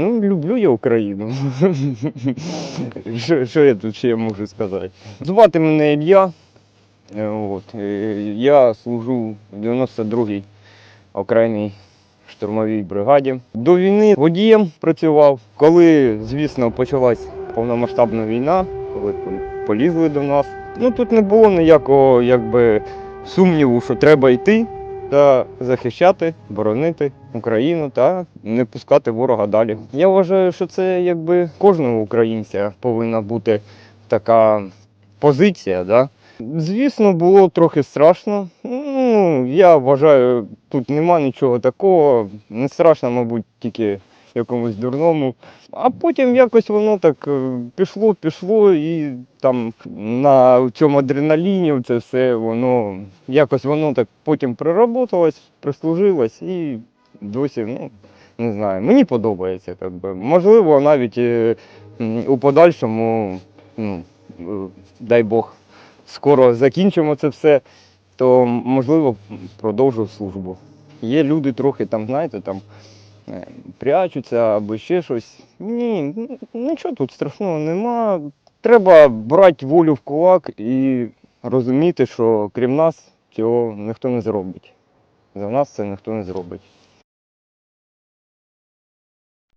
Ну, люблю я Україну. Що, що я тут ще можу сказати? Звати мене Ілля. Е, От. е, Я служу в 92-й окремій штурмовій бригаді. До війни водієм працював. Коли, звісно, почалась повномасштабна війна, коли пол- полізли до нас. Ну тут не було ніякого якби, сумніву, що треба йти та захищати, боронити Україну та не пускати ворога далі. Я вважаю, що це якби кожного українця повинна бути така позиція. Да? Звісно, було трохи страшно. Ну, я вважаю, тут нема нічого такого. Не страшно, мабуть, тільки якомусь дурному. А потім якось воно так е, пішло, пішло, і там на цьому адреналіні це все воно якось воно так потім проработалось, прислужилось і досі, ну, не знаю, мені подобається. Так би. Можливо, навіть е, у подальшому, ну, е, дай Бог, скоро закінчимо це все, то можливо продовжу службу. Є люди трохи там, знаєте, там прячуться або ще щось. Ні, нічого тут страшного нема. Треба брати волю в кулак і розуміти, що крім нас цього ніхто не зробить. За нас це ніхто не зробить.